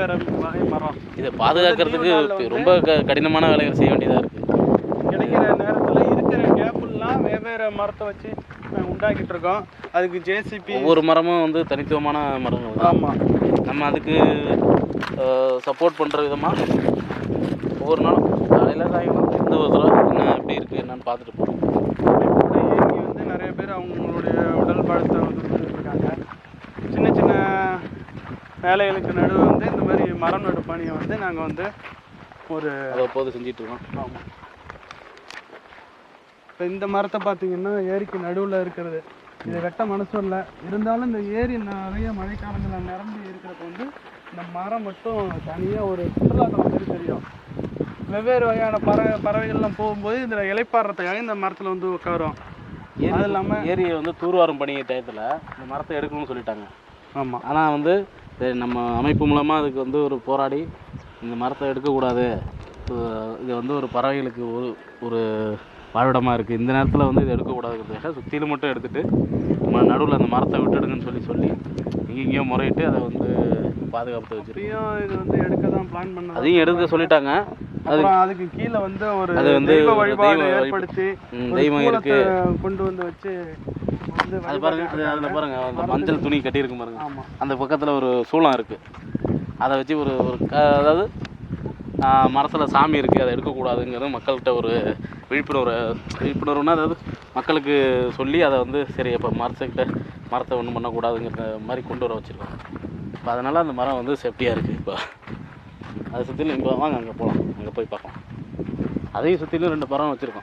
வேறு வேறு மரம். இதை பாதுகாக்கிறதுக்கு ரொம்ப க கடினமான வேலைகள் செய்ய வேண்டியதாக இருக்குது கிடைக்கிற நேரத்தில் இருக்கிற கேப்புலாம் வெவ்வேறு மரத்தை வச்சு உண்டாக்கிட்டு இருக்கோம். அதுக்கு ஜேசிபி ஒவ்வொரு மரமும் வந்து தனித்துவமான மரங்கள் ஆமாம் நம்ம அதுக்கு சப்போர்ட் பண்ணுற விதமாக ஒவ்வொரு நாளும் காலையில் சாயங்காலம் எந்த ஒரு தடவை என்ன எப்படி இருக்குது என்னன்னு பார்த்துட்டு போகிறோம் வேலைகளுக்கு நடுவு வந்து இந்த மாதிரி மரம் நடு பணியை வந்து நாங்கள் வந்து ஒரு அதை போது செஞ்சுட்டு இருக்கோம் ஆமாம் இப்போ இந்த மரத்தை பார்த்தீங்கன்னா ஏரிக்கு நடுவில் இருக்கிறது. இதை வெட்ட மனசு இல்லை. இருந்தாலும் இந்த ஏரி நிறைய மழைக்காலங்களில் நிரம்பி இருக்கிறப்ப வந்து இந்த மரம் மட்டும் தனியாக ஒரு சுற்றுலாத்தலம் மாதிரி தெரியும். வெவ்வேறு வகையான பறவை பறவைகள்லாம் போகும்போது இதில் இலைப்பாடுறதுக்காக இந்த மரத்தில் வந்து உட்காரும் அது இல்லாமல் ஏரியை வந்து தூர்வாரும் பணி டயத்தில் இந்த மரத்தை எடுக்கணும்னு சொல்லிட்டாங்க. ஆமாம் ஆனால் வந்து சரி, நம்ம அமைப்பு மூலமாக அதுக்கு வந்து ஒரு போராடி இந்த மரத்தை எடுக்கக்கூடாது. இது வந்து ஒரு பறவைகளுக்கு ஒரு ஒரு வாழ்விடமாக இருக்குது இந்த நேரத்தில் வந்து இதை எடுக்கக்கூடாதுங்கிறதுக்காக சுற்றிலும் மட்டும் எடுத்துகிட்டு நடுவில் அந்த மரத்தை விட்டுடுங்கன்னு சொல்லி சொல்லி இங்கேயும் முறையிட்டு அதை வந்து பாதுகாப்பு வச்சிருக்கு இப்பயும் இது வந்து எடுக்க தான் பிளான் பண்ணது அதையும் எடுக்க சொல்லிட்டாங்க. அதுக்கு கீழே வந்து ஒரு அது வந்து வழிபாடு ஏற்படுத்தி தெய்வம் இருக்கு. கொண்டு வந்து வச்சு அது பாருங்க அது அதில் பாருங்க அந்த மஞ்சள் துணி கட்டியிருக்கும் பாருங்க. அந்த பக்கத்தில் ஒரு சூளம் இருக்குது அதை வச்சு ஒரு ஒரு அதாவது மரத்தில் சாமி இருக்குது அதை எடுக்கக்கூடாதுங்கிறது மக்கள்கிட்ட ஒரு விழிப்புணர்வு விழிப்புணர்வுனா அதாவது மக்களுக்கு சொல்லி அதை வந்து சரி இப்போ மரத்துக்கிட்ட மரத்தை ஒன்றும் பண்ணக்கூடாதுங்கிற மாதிரி கொண்டு வர வச்சுருக்கோம் இப்போ அதனால் அந்த மரம் வந்து சேஃப்டியாக இருக்குது இப்போ. அதை சுற்றிலும் இப்போ வாங்க அங்கே போகலாம் அங்கே போய் பார்க்கலாம். அதையும் சுற்றிலும் ரெண்டு மரம் வச்சுருக்கோம்.